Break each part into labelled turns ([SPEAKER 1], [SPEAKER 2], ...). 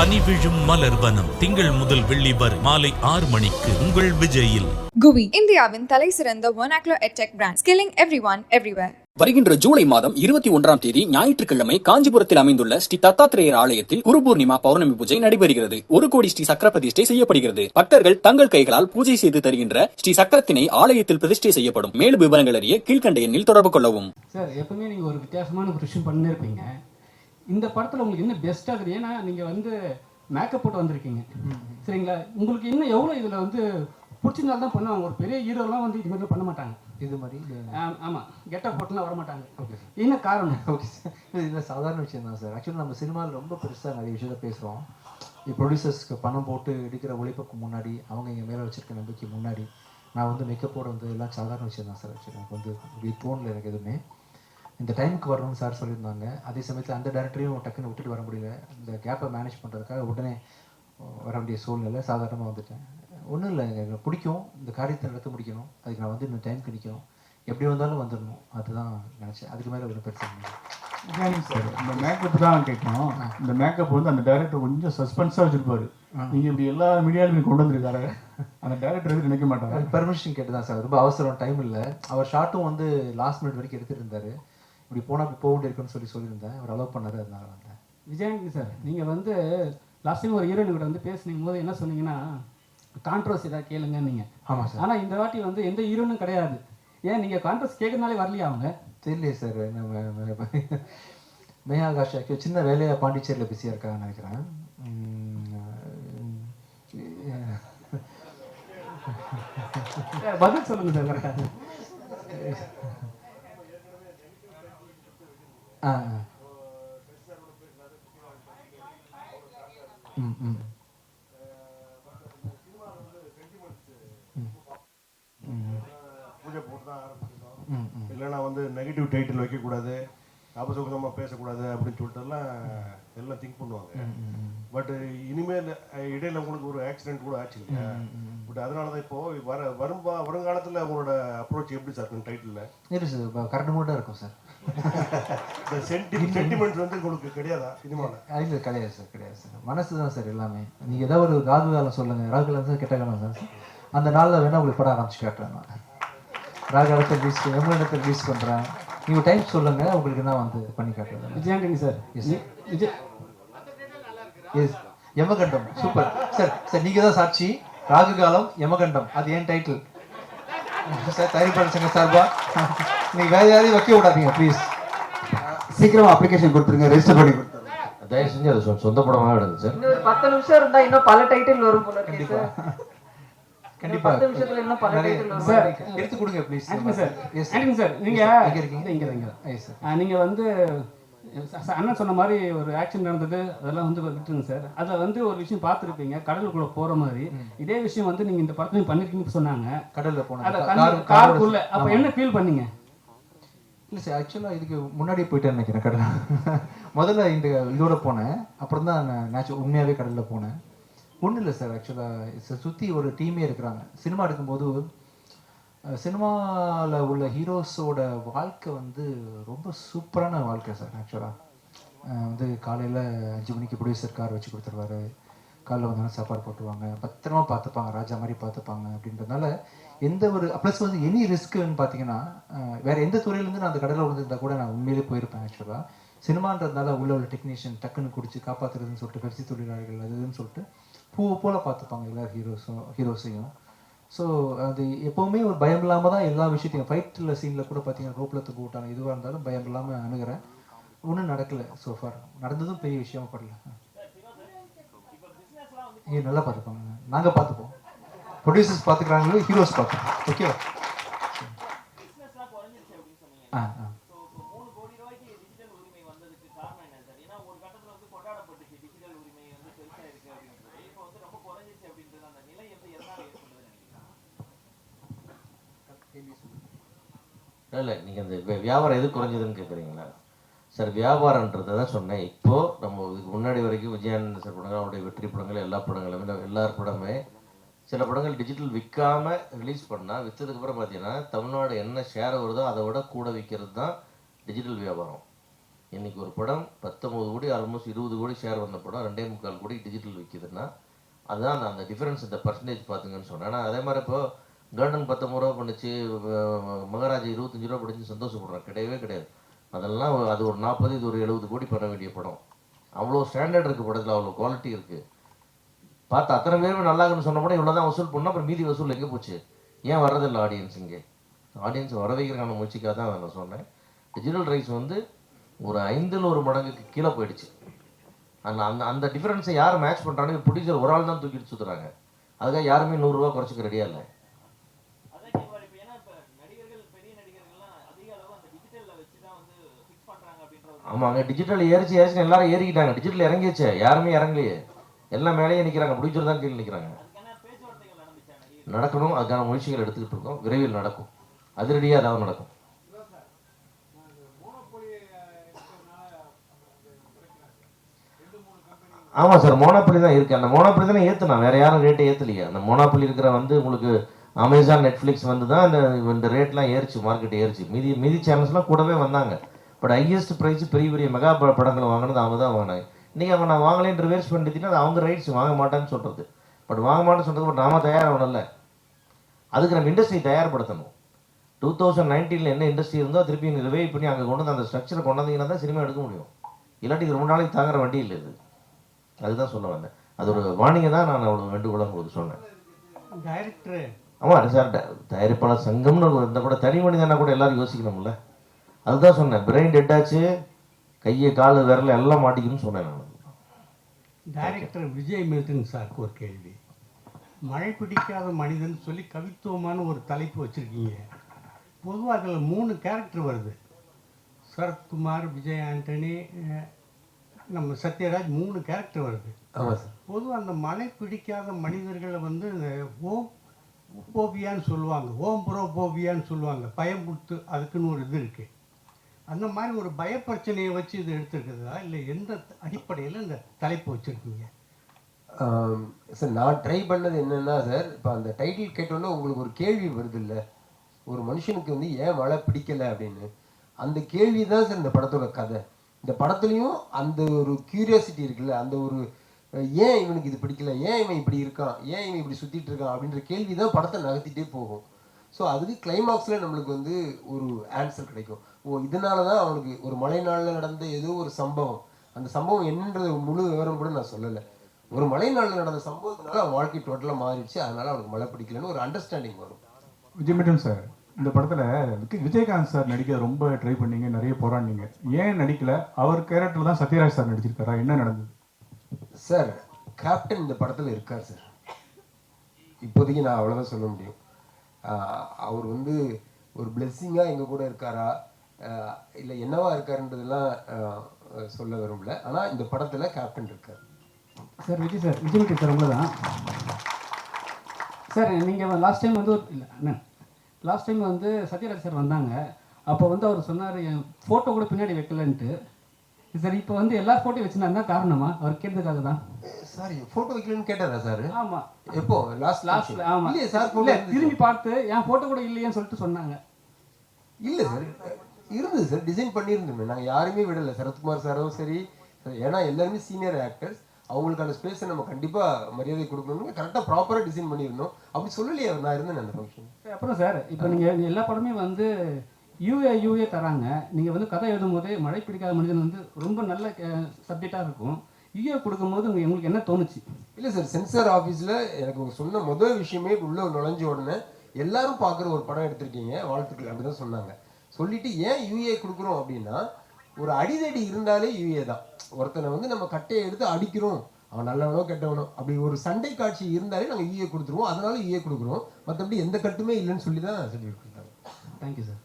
[SPEAKER 1] பனி விழும் மலர்வனம் திங்கள் முதல் வெள்ளி வரை மாலை ஆறு மணிக்கு உங்கள் விஜயில்.
[SPEAKER 2] குவி இந்தியாவின் தலை சிறந்த ஒனாக்லோ edtech brand skilling every one everywhere
[SPEAKER 3] வருகின்ற ஜூலை மாதம் இருபத்தி ஒன்றாம் தேதி ஞாயிற்றுக்கிழமை காஞ்சிபுரத்தில் அமைந்துள்ள ஸ்ரீ தத்தாத்திரேயர் ஆலயத்தில் குரு பூர்ணிமா பௌர்ணமி பூஜை நடைபெறுகிறது. ஒரு கோடி ஸ்ரீ சக்கர பிரதிஷ்டை செய்யப்படுகிறது. பக்தர்கள் தங்கள் கைகளால் பூஜை செய்து தருகின்ற ஸ்ரீ சக்கரத்தினை ஆலயத்தில் பிரதிஷ்டை செய்யப்படும். மேலும் விவரங்கள் அறிய கீழ்கண்ட எண்ணில் தொடர்பு கொள்ளவும்.
[SPEAKER 4] சார் எப்பவுமே நீங்கள் ஒரு வித்தியாசமான ஒரு விஷயம் பண்ணினே இருப்பீங்க இந்த படத்தில் உங்களுக்கு என்ன பெஸ்ட்டாக இருக்குது? ஏன்னா நீங்கள் வந்து மேக்கப் போட்டு வந்திருக்கீங்க. சரிங்களா? உங்களுக்கு இன்னும் எவ்வளோ இதில் வந்து பிடிச்சிருந்தாலும் தான் பண்ணுவாங்க. ஒரு பெரிய ஹீரோலாம் வந்து இது மாதிரி பண்ண மாட்டாங்க.
[SPEAKER 5] இது மாதிரி
[SPEAKER 4] ஆம், ஆமா. கெட்டப் போட்டுலாம் வர மாட்டாங்க. என்ன காரணம்?
[SPEAKER 5] ஓகே சார் இல்லை சாதாரண விஷயம் தான் சார் ஆக்சுவலி நம்ம சினிமாவில் ரொம்ப பெருசாக நிறைய விஷயத்த பேசுகிறோம் ப்ரொடியூசர்ஸ்க்கு பணம் போட்டு எடுக்கிற உழைப்புக்கு முன்னாடி அவங்க எங்கள் மேலே வச்சிருக்க நம்பிக்கை முன்னாடி நான் வந்து மேக்கப்போட வந்து எல்லாம் சாதாரண விஷயம் தான் சார் ஆக்சுவலி எனக்கு வந்து இப்படி தோணல எனக்கு எதுவுமே. இந்த டைமுக்கு வரணும்னு சார் சொல்லியிருந்தாங்க. அதே சமயத்தில் அந்த டேரக்டரையும் டக்குன்னு விட்டுட்டு வர முடியல. இந்த கேப்பை மேனேஜ் பண்ணுறதுக்காக உடனே வர வேண்டிய சூழ்நிலை சாதாரணமாக வந்துட்டேன். ஒன்றும் இல்லை எனக்கு பிடிக்கும். இந்த காரியத்தை நடத்த முடிக்கணும். அதுக்கு நான் வந்து இந்த டைமுக்கு நிற்கணும் எப்படி வந்தாலும் வந்துடணும். அதுதான் நினச்சேன். அதுக்கு மேலே ஒரு பிரச்சனை இல்லை.
[SPEAKER 6] சரிங்க சார். இந்த மேக்கப் தான் கேட்கணும். இந்த மேக்கப் வந்து அந்த டைரக்டர் கொஞ்சம் சஸ்பென்ஸாக வச்சிருப்பாரு. நீங்க இப்படி எல்லா மீடியாலுமே கொண்டு வந்திருக்காரு. அந்த டைரக்டர் எதுவும் நினைக்க மாட்டாரு?
[SPEAKER 5] பெர்மிஷன் கேட்டு தான் சார் ரொம்ப அவசரம். டைம் இல்லை. அவர் ஷார்ட்டும் வந்து லாஸ்ட் மினிட் வரைக்கும் எடுத்துட்டு இருந்தாரு. இப்படி போனால் இப்படி போக வேண்டியிருக்குன்னு சொல்லி சொல்லியிருந்தேன். அவர் அலோவ் பண்ணாரு அதனால வந்தேன்.
[SPEAKER 4] விஜயானந்தி சார் நீங்கள் வந்து லாஸ்ட் டைம் ஒரு ஹீரோயின் கூட வந்து பேசுனீங்க போது என்ன சொன்னீங்கன்னா கான்ட்ரவர்சி ஏதாவது கேளுங்க நீங்கள்
[SPEAKER 5] ஆமாம் சார்
[SPEAKER 4] ஆனால் இந்த வாட்டி வந்து எந்த ஹீரோனும் கிடையாது. ஏன் நீங்கள் கான்ட்ரவர்சி கேட்கறதுனாலே வரலையா அவங்க?
[SPEAKER 5] தெரியலையே சார் நம்ம மேயா ஆகாஷ் ஆக்சுவலி சின்ன வேலையாக பாண்டிச்சேரியில் பிஸியாக இருக்காங்கன்னு நினைக்கிறேன்.
[SPEAKER 4] பதில் சொல்லுங்க சார்
[SPEAKER 5] ஆ. ம் ம்
[SPEAKER 7] பூஜை போட்டு தான் ஆரம்பிச்சிருக்கோம்.
[SPEAKER 5] ம் ம்
[SPEAKER 7] இல்லைன்னா வந்து நெகட்டிவ் டைட்டில் வைக்கக்கூடாது. அபசுகமாக பேசக்கூடாது அப்படின்னு சொல்லிட்டுலாம் எல்லாம் திங்க் பண்ணுவாங்க. பட் இனிமேல் இடையில உங்களுக்கு ஒரு ஆக்சிடென்ட் கூட ஆச்சு இல்லையா? பட் அதனால தான் இப்போ வர வரும் வருங்காலத்தில் உங்களோட அப்ரோச் எப்படி சார் இருக்கும் டைட்டில்
[SPEAKER 5] இரு சார் கரெக்ட் மூட்டாக இருக்கும் சார்
[SPEAKER 7] இந்த சென்டி சென்டிமெண்ட்ஸ் வந்து உங்களுக்கு கிடையாதா சினிமாவில்
[SPEAKER 5] இல்லை கிடையாது சார் கிடையாது சார் மனசு தான் சார் எல்லாமே. நீங்கள் ஏதாவது ஒரு ராகு காலம் சொல்லுங்கள் ராகு காலம் தான் கெட்ட காலம் சார் அந்த நாளில் வேணால் உங்களுக்கு படம் ஆரம்பிச்சு காட்டுறேன் நான். ராகு காலத்தை ரிலீஸ் எம்எல்ஏத்தை ரிலீஸ் பண்ணுறேன் நீங்கள் டைம் சொல்லுங்கள் உங்களுக்கு நான் வந்து பண்ணி காட்டுறேன்
[SPEAKER 4] விஜயாண்டனி சார். நீ- விஜய்
[SPEAKER 5] எஸ் யமகண்டம். சூப்பர் சார் சார் நீங்கள் தான் சாட்சி. ராகு காலம் யமகண்டம். அது ஏன் டைட்டில் சார் தயாரிப்பாளர் சங்க சார்பா? நீங்கள் வேறு யாரையும் வைக்க விடாதீங்க ப்ளீஸ்
[SPEAKER 8] சீக்கிரமா அப்ளிகேஷன் கொடுத்துருங்க ரெஜிஸ்டர் பண்ணி கொடுத்துருங்க.
[SPEAKER 9] தயவு செஞ்சு அதை சொந்த படமாக எடுங்க சார்
[SPEAKER 10] இன்னும் ஒரு பத்து நிமிஷம் இருந்தா இன்னும் பல டைட்டில் வரும் போல இருக்கு
[SPEAKER 5] கண்டிப்பா.
[SPEAKER 10] சார்
[SPEAKER 5] எடுத்து கொடுங்க ப்ளீஸ்
[SPEAKER 4] சார் சார் நீங்க? இங்க இங்க நீங்க வந்து அண்ணன் சொன்ன மாதிரி ஒரு ஆக்ஷன் நடந்தது அதெல்லாம் வந்து விட்டுருங்க சார் அதுல வந்து ஒரு விஷயம் பார்த்துருப்பீங்க. கடலுக்குள்ள போற மாதிரி. இதே விஷயம் வந்து நீங்க இந்த படத்துலையும் பண்ணிருக்கீங்கன்னு சொன்னாங்க.
[SPEAKER 5] கடல்ல
[SPEAKER 4] கண்ணு- காருக்குள்ள. அப்ப என்ன ஃபீல் பண்ணீங்க?
[SPEAKER 5] இல்லை சார் ஆக்சுவலாக இதுக்கு முன்னாடி போயிட்டேன்னு நினைக்கிறேன் கடல் முதல்ல இந்த இதோட போனேன். அப்புறம் தான் நான் நேச்சுரல் உண்மையாகவே கடலில் போனேன். ஒன்றும் இல்லை சார் ஆக்சுவலாக சுற்றி ஒரு டீமே இருக்கிறாங்க. சினிமா எடுக்கும்போது சினிமாவில் உள்ள ஹீரோஸோட வாழ்க்கை வந்து ரொம்ப சூப்பரான வாழ்க்கை சார் ஆக்சுவலாக வந்து காலையில் அஞ்சு மணிக்கு ப்ரொடியூசர் கார் வச்சு கொடுத்துருவாரு. காலைல வந்தாலும் சாப்பாடு போட்டுருவாங்க. பத்திரமா பார்த்துப்பாங்க ராஜா மாதிரி பார்த்துப்பாங்க அப்படின்றதுனால எந்த ஒரு ப்ளஸ் வந்து எனி ரிஸ்க்குன்னு பார்த்தீங்கன்னா வேறு எந்த துறையிலேருந்து நான் அந்த கடலில் விழுந்திருந்தா கூட நான் உண்மையிலே போயிருப்பேன் ஆக்சுவலாக சினிமான்றதுனால உள்ள உள்ள டெக்னீஷியன் டக்குன்னு குடிச்சு காப்பாற்றுறதுன்னு சொல்லிட்டு பெருசி தொழிலாளர்கள் அதுன்னு சொல்லிட்டு பூவை போல் பார்த்துப்பாங்க எல்லா ஹீரோஸும் ஹீரோஸையும் ஸோ அது எப்போவுமே ஒரு பயம் இல்லாமல் தான் எல்லா விஷயத்தையும் ஃபைட்டில் சீனில் கூட பார்த்தீங்கன்னா ரோப்பில் தூக்க விட்டாங்க. எதுவாக இருந்தாலும் பயம் இல்லாமல் அணுகிறேன். ஒன்றும் நடக்கலை சோஃபார் நடந்ததும் பெரிய விஷயமா படல. ஏ நல்லா பார்த்துப்பாங்க. நாங்கள் பார்த்துப்போம். ப்ரொடியூசர்ஸ் பார்த்துக்கிறாங்களோ ஹீரோஸ் பார்த்துப்போம். ஓகேவா ஆ ஆ.
[SPEAKER 9] இல்லை நீங்கள் இந்த வியாபாரம் எது குறைஞ்சதுன்னு கேட்குறீங்களா சார் வியாபாரன்றதை தான் சொன்னேன். இப்போது நம்ம இதுக்கு முன்னாடி வரைக்கும் விஜயானந்த சார் படங்கள் அவருடைய வெற்றி படங்கள் எல்லா படங்களுமே எல்லா எல்லார் படமே சில படங்கள் டிஜிட்டல் விற்காம ரிலீஸ் பண்ணால் விற்றதுக்கப்புறம் பார்த்தீங்கன்னா தமிழ்நாடு என்ன ஷேர் வருதோ அதை விட கூட விற்கிறது தான் டிஜிட்டல் வியாபாரம். இன்றைக்கி ஒரு படம் பத்தொம்போது கோடி ஆல்மோஸ்ட் இருபது கோடி ஷேர் வந்த படம் ரெண்டே முக்கால் கோடி டிஜிட்டல் விற்கிதுன்னா அதுதான் அந்த- அந்த இந்த பர்சன்டேஜ் பார்த்துங்கன்னு சொன்னேன். ஆனால் அதே மாதிரி இப்போ கார்டன் பத்தொம்பது ரூபா பண்ணுச்சு மகாராஜா இருபத்தஞ்சு ரூபா படிச்சு சந்தோஷப்படுறான் கிடையவே கிடையாது. அதெல்லாம் அது ஒரு நாற்பது இது ஒரு எழுபது கோடி பண்ண வேண்டிய படம். அவ்வளோ ஸ்டாண்டர்ட் இருக்குது படத்தில் அவ்வளோ குவாலிட்டி இருக்குது பார்த்து அத்தனை பேருமே நல்லா இருக்குன்னு சொன்ன படம் இவ்வளோ தான் வசூல் பண்ணோம் அப்புறம் மீதி வசூல் எங்கே போச்சு? ஏன் வர்றதில்லை ஆடியன்ஸ் இங்கே? ஆடியன்ஸ் வர வைக்கிறக்கான முயற்சிக்காக தான் நான் சொன்னேன். டிஜிட்டல் ரைஸ் வந்து ஒரு ஐந்தில் ஒரு மடங்குக்கு கீழே போயிடுச்சு. அந்த அந்த அந்த டிஃப்ரென்ஸை யார் மேட்ச் பண்ணுறாங்க ப்ரொடியூசர் ஒரு ஆள் தான் தூக்கிட்டு சுற்றுறாங்க அதுக்காக யாருமே நூறுரூவா குறைச்சிக்க ரெடியாக இல்லை. ஆமாங்க டிஜிட்டல் ஏறிச்சு ஏறிச்சு எல்லாரும் ஏறிக்கிட்டாங்க. டிஜிட்டல் இறங்கிச்சு யாருமே இறங்கலையே. எல்லாம் மேலேயே நிற்கிறாங்க ப்ரொடியூசர் தான் கீழே நிற்கிறாங்க நடக்கணும். அதுக்கான முயற்சிகள் எடுத்துக்கிட்டு இருக்கோம். விரைவில் நடக்கும். அதிரடியாக ஏதாவது நடக்கும். ஆமாம் சார் மோனோப்பலி தான் இருக்குது அந்த மோனோப்பலி தானே ஏற்றுனா வேற யாரும் ரேட்டை ஏற்றலையே அந்த மோனோப்பலி இருக்கிற வந்து உங்களுக்கு அமேசான் நெட்ஃப்ளிக்ஸ் வந்து தான் இந்த இந்த ரேட்லாம் ஏறிச்சு. மார்க்கெட் ஏறிச்சு. மீதி மீதி சேனல்ஸ்லாம் கூடவே வந்தாங்க. பட் ஹையஸ்ட் ப்ரைஸ் பெரிய பெரிய மெகா படங்கள் வாங்கினது அவங்க தான் வாங்கினாங்க. இன்றைக்கி அவங்க நான் வாங்கலேன்னு ரிவர்ஸ் பண்ணிட்டீங்கன்னா அது அவங்க ரைட்ஸ் வாங்க மாட்டேன்னு சொல்கிறது பட் வாங்க மாட்டேன்னு சொல்கிறது பட் நாம தயாராகணும்ல. அதுக்கு நம்ம இண்டஸ்ட்ரி தயார்படுத்தணும். டூ தௌசண்ட் நைன்டீனில் என்ன இண்டஸ்ட்ரி இருந்தோ திருப்பி ரிவைவ் பண்ணி அங்கே கொண்டு வந்து அந்த ஸ்ட்ரக்சரை கொண்டு வந்தீங்கன்னா தான் சினிமா எடுக்க முடியும். இல்லாட்டி இது ரொம்ப நாளைக்கு தாங்குற வண்டி இல்லை இது. அதுதான் சொல்ல வந்தேன். அது ஒரு வார்னிங்கை தான் நான் அவ்வளோ வேண்டுகோளாக உங்களுக்கு சொன்னேன்.
[SPEAKER 11] டைரக்டர்
[SPEAKER 9] ஆமாம் சார் தயாரிப்பாளர் சங்கம்னு ஒரு இந்த கூட தனி மனிதனா கூட எல்லாரும் யோசிக்கணும்ல. அதுதான் சொன்னேன். பிரெயின் டெட் ஆச்சு. கையை கால் விரல எல்லாம் மாட்டிக்கணும்னு சொன்னேன் நான்.
[SPEAKER 11] டைரக்டர் விஜய் மில்டன் சாருக்கு ஒரு கேள்வி. மழை பிடிக்காத மனிதன் சொல்லி கவித்துவமான ஒரு தலைப்பு வச்சுருக்கீங்க. பொதுவாக அதில் மூணு கேரக்டர் வருது. சரத்குமார் விஜய் ஆண்டனி நம்ம சத்யராஜ் மூணு கேரக்டர் வருது. பொதுவாக அந்த மழை பிடிக்காத மனிதர்களை வந்து இந்த ஓம் போபியான்னு சொல்லுவாங்க. ஓம் ப்ரோ போபியான்னு சொல்லுவாங்க. பயம் கொடுத்து அதுக்குன்னு ஒரு இது இருக்குது அந்த மாதிரி ஒரு பயப்பிரச்சனையை வச்சு இது எடுத்துருக்குதா இல்லை எந்த அடிப்படையில் இந்த தலைப்பு வச்சுருக்கீங்க?
[SPEAKER 12] சார் நான் ட்ரை பண்ணது என்னென்னா சார் இப்போ அந்த டைட்டில் கேட்டோன்னே உங்களுக்கு ஒரு கேள்வி வருது இல்லை ஒரு மனுஷனுக்கு வந்து ஏன் மழை பிடிக்கல அப்படின்னு? அந்த கேள்வி தான் சார் இந்த படத்தோட கதை. இந்த படத்துலையும் அந்த ஒரு கியூரியாசிட்டி இருக்குல்ல அந்த ஒரு ஏன் இவனுக்கு இது பிடிக்கல? ஏன் இவன் இப்படி இருக்கான்? ஏன் இவன் இப்படி சுற்றிட்டு இருக்கான்? அப்படின்ற கேள்வி தான் படத்தை நகர்த்திட்டே போகும். ஸோ அதுக்கு கிளைமாக்ஸில் நம்மளுக்கு வந்து ஒரு ஆன்சர் கிடைக்கும். ஓ இதனால தான் அவனுக்கு ஒரு மழை நாளில் நடந்த ஏதோ ஒரு சம்பவம். அந்த சம்பவம் என்னன்றது முழு விவரம் கூட நான் சொல்லலை. ஒரு மழை நாளில் நடந்த சம்பவத்தினால அவன் வாழ்க்கை டோட்டலாக மாறிடுச்சு. அதனால அவனுக்கு மழை பிடிக்கலன்னு ஒரு அண்டர்ஸ்டாண்டிங் வரும்.
[SPEAKER 6] விஜய் மிட்டன் சார் இந்த படத்துல விஜய்- விஜயகாந்த் சார் நடிக்க ரொம்ப ட்ரை பண்ணீங்க நிறைய போராடினீங்க. ஏன் நடிக்கல? அவர் கேரக்டர் தான் சத்யராஜ் சார் நடிச்சிருக்காரா? என்ன நடந்தது?
[SPEAKER 12] சார் கேப்டன் இந்த படத்தில் இருக்கார் சார் இப்போதைக்கு நான் அவ்வளோதான் சொல்ல முடியும். அவர் வந்து ஒரு பிளெஸ்ஸிங்காக எங்கள் கூட இருக்காரா? இல்லை என்னவா இருக்காருன்றதெல்லாம் சொல்ல விரும்பல. ஆனால் இந்த படத்தில் கேப்டன் இருக்கார்.
[SPEAKER 4] Sir Vijay sir Vijay Vijay sir உங்களை தான் சார் நீங்கள் லாஸ்ட் டைம் வந்து இல்லை அண்ணன் லாஸ்ட் டைம் வந்து சத்யராஜ் சார் வந்தாங்க. அப்போ வந்து அவர் சொன்னார் என் ஃபோட்டோ கூட பின்னாடி வைக்கலன்ட்டு. சார் இப்போ வந்து எல்லா ஃபோட்டோ வச்சுருந்தா காரணமா? அவர் கேட்டதுக்காக தான்
[SPEAKER 12] சார் ஃபோட்டோ வைக்கலன்னு கேட்டாரா சார்?
[SPEAKER 4] ஆமாம்
[SPEAKER 12] எப்போ? லாஸ்ட்
[SPEAKER 4] லாஸ்ட்ல ஆமாம்
[SPEAKER 12] இல்லையே சார்
[SPEAKER 4] திரும்பி பார்த்து என் ஃபோட்டோ கூட இல்லையேன்னு சொல்லிட்டு சொன்னாங்க.
[SPEAKER 12] இல்லை சார் இருந்தது சார் டிசைன் பண்ணியிருந்தோமே. நாங்கள் யாருமே விடலை. சரத்குமார் சாரும் சரி ஏன்னா எல்லாருமே சீனியர் ஆக்டர்ஸ் அவங்களுக்கான ஸ்பேஸை நம்ம கண்டிப்பாக மரியாதை கொடுக்கணும்னு கரெக்டாக ப்ராப்பராக டிசைன் பண்ணியிருந்தோம். அப்படி சொல்லலையே நான் இருந்தேன் அந்த ஃபங்க்ஷன்
[SPEAKER 4] அப்புறம் சார் இப்போ நீங்கள் எல்லா படமே வந்து யூஏ யூஏ தராங்க. நீங்கள் வந்து கதை எழுதும்போது மழை பிடிக்காத மனிதன் வந்து ரொம்ப நல்ல சப்ஜெக்டாக இருக்கும். யூஏ கொடுக்கும்போது உங்க- உங்களுக்கு என்ன தோணுச்சு?
[SPEAKER 12] இல்லை சார் சென்சார் ஆஃபீஸில் எனக்கு சொன்ன முதல் விஷயமே உள்ள நுழைஞ்ச உடனே எல்லாரும் பார்க்குற ஒரு படம் எடுத்திருக்கீங்க. வாழ்த்துக்கள் அப்படி தான் சொன்னாங்க. சொல்லிட்டு ஏன் யூஏ கொடுக்குறோம் அப்படின்னா ஒரு அடிதடி இருந்தாலே யூஏ தான். ஒருத்தனை வந்து நம்ம கட்டையை எடுத்து அடிக்கிறோம். அவன் நல்லவனோ கெட்டவனோ. அப்படி ஒரு சண்டை காட்சி இருந்தாலே நாங்கள் யூஏ கொடுத்துருவோம். அதனால யூஏ கொடுக்குறோம். மற்றபடி எந்த கட்டுமே இல்லைன்னு சொல்லி தான் சர்டிஃபிகேட் கொடுத்தாங்க
[SPEAKER 4] தேங்க்யூ சார்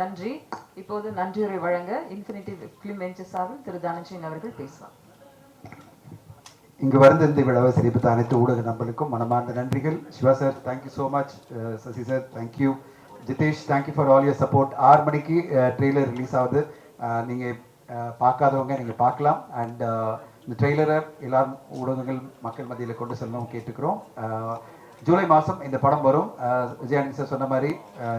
[SPEAKER 10] நன்றி. இப்போது நன்றியுரை வழங்க இன்ஃபினிட்டி ஃபிலிம் வெஞ்சர் சார்பில் திரு தனஞ்சயன் அவர்கள் பேசலாம்
[SPEAKER 8] இங்கு வருந்த இந்த விழாவை சிரிப்பித்த அனைத்து ஊடக நண்பர்களுக்கும் மனமார்ந்த நன்றிகள். Siva sir thank you so much Sasi sir thank you Jitesh thank you for all your support ஆறு மணிக்கு ட்ரெய்லர் ரிலீஸ் ஆகுது. நீங்கள் பார்க்காதவங்க நீங்கள் பார்க்கலாம். அண்ட் இந்த ட்ரெய்லரை எல்லாரும் ஊடகங்கள் மக்கள் மத்தியில் கொண்டு செல்லவும் கேட்டுக்கிறோம். ஜூலை மாதம் இந்த படம் வரும். விஜயானந்த் சார் சொன்ன மாதிரி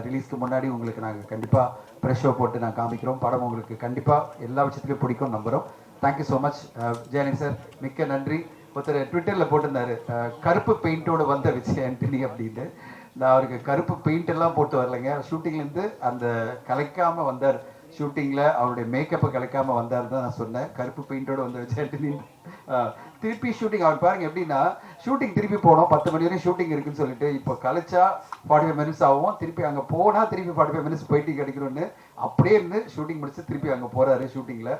[SPEAKER 8] ரிலீஸ்க்கு முன்னாடி உங்களுக்கு நாங்கள் கண்டிப்பாக ப்ரெஷ் ஷோ போட்டு நான் காமிக்கிறோம். படம் உங்களுக்கு கண்டிப்பாக எல்லா விஷயத்துலையும் பிடிக்கும் நம்புகிறோம் thank you so much Vijayanand sir மிக்க நன்றி. ஒருத்தர் ட்விட்டரில் போட்டிருந்தாரு. கருப்பு பெயிண்டோடு வந்த விஜய் ஆண்டனி அப்படின்னு நான் அவருக்கு கருப்பு பெயிண்ட் எல்லாம் போட்டு வரலைங்க. ஷூட்டிங்லேருந்து அந்த கலைக்காம வந்தார். ஷூட்டிங்கில் அவருடைய மேக்கப்பை கலைக்காம வந்தார் தான் நான் சொன்னேன். கருப்பு பெயிண்டோடு வந்து வச்சேன் திருப்பி ஷூட்டிங் அவர் பாருங்க எப்படின்னா ஷூட்டிங் திருப்பி போனோம். பத்து மணி வரையும் ஷூட்டிங் இருக்குன்னு சொல்லிட்டு இப்போ கழிச்சா ஃபார்ட்டி ஃபைவ் மினிட்ஸ் ஆகும். திருப்பி அங்கே போனால் திருப்பி ஃபார்ட்டி ஃபைவ் மினிட்ஸ் போயிட்டு கிடைக்கணும்னு அப்படியே இருந்து ஷூட்டிங் முடிச்சு திருப்பி அங்கே போகிறாரு ஷூட்டிங்கில்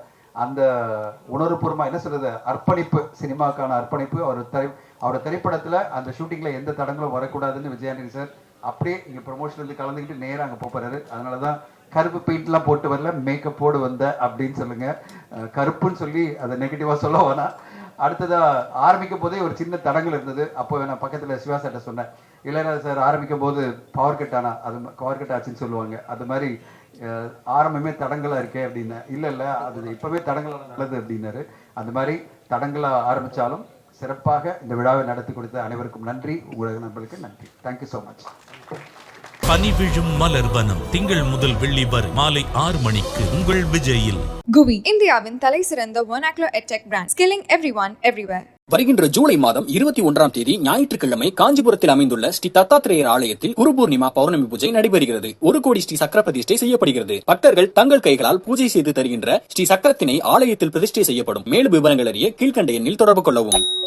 [SPEAKER 8] அந்த உணர்வுபூர்வமாக என்ன சொல்றது? அர்ப்பணிப்பு சினிமாக்கான அர்ப்பணிப்பு. அவர் திரை அவரோட திரைப்படத்தில் அந்த ஷூட்டிங்கில் எந்த தடங்களும் வரக்கூடாதுன்னு விஜயானந்தி சார். அப்படியே இங்கே ப்ரொமோஷன்லேருந்து கலந்துக்கிட்டு நேராக அங்கே போகிறாரு அதனால தான் கருப்பு பெயிண்ட்லாம் போட்டு வரல மேக்கப் போடு வந்த அப்படின்னு சொல்லுங்கள் கருப்புன்னு சொல்லி அதை நெகட்டிவாக சொல்ல வேணாம். அடுத்ததாக ஆரம்பிக்கும் போதே ஒரு சின்ன தடங்கள் இருந்தது. அப்போ நான் பக்கத்தில் சிவா சார்ட்ட சொன்னேன். இளையராஜா சார் ஆரம்பிக்கும் போது பவர் கட் ஆனா அது பவர் கட் ஆச்சுன்னு சொல்லுவாங்க. அது மாதிரி ஆரம்பமே தடங்களாக இருக்கே அப்படின்னு. இல்லை இல்லை அது இப்போவே தடங்களாக நல்லது அப்படின்னாரு. அந்த மாதிரி தடங்களாக ஆரம்பித்தாலும் சிறப்பாக இந்த விழாவை நடத்தி கொடுத்த அனைவருக்கும் நன்றி. உலக நண்பர்களுக்கு நன்றி. தேங்க்யூ ஸோ மச்
[SPEAKER 1] பனி விழும் மலர்வனம் திங்கள் முதல் வெள்ளி வரை மாலை ஆறு மணிக்கு உங்கள் விஜயில்.
[SPEAKER 2] குவி இந்தியாவின் தலை சிறந்த vernacular edtech brand skilling everyone everywhere.
[SPEAKER 3] வருகின்ற ஜூலை மாதம் இருபத்தி ஒன்றாம் தேதி ஞாயிற்றுக்கிழமை காஞ்சிபுரத்தில் அமைந்துள்ள ஸ்ரீ தத்தாத்திரேயர் ஆலயத்தில் குரு பூர்ணிமா பௌர்ணமி பூஜை நடைபெறுகிறது. ஒரு கோடி ஸ்ரீ சக்கர பிரதிஷ்டை செய்யப்படுகிறது. பக்தர்கள் தங்கள் கைகளால் பூஜை செய்து தருகின்ற ஸ்ரீ சக்கரத்தினை ஆலயத்தில் பிரதிஷ்டை செய்யப்படும். மேலும் விவரங்கள் அறிய கீழ்கண்ட எண்ணில் தொடர்பு கொள்ளவும்.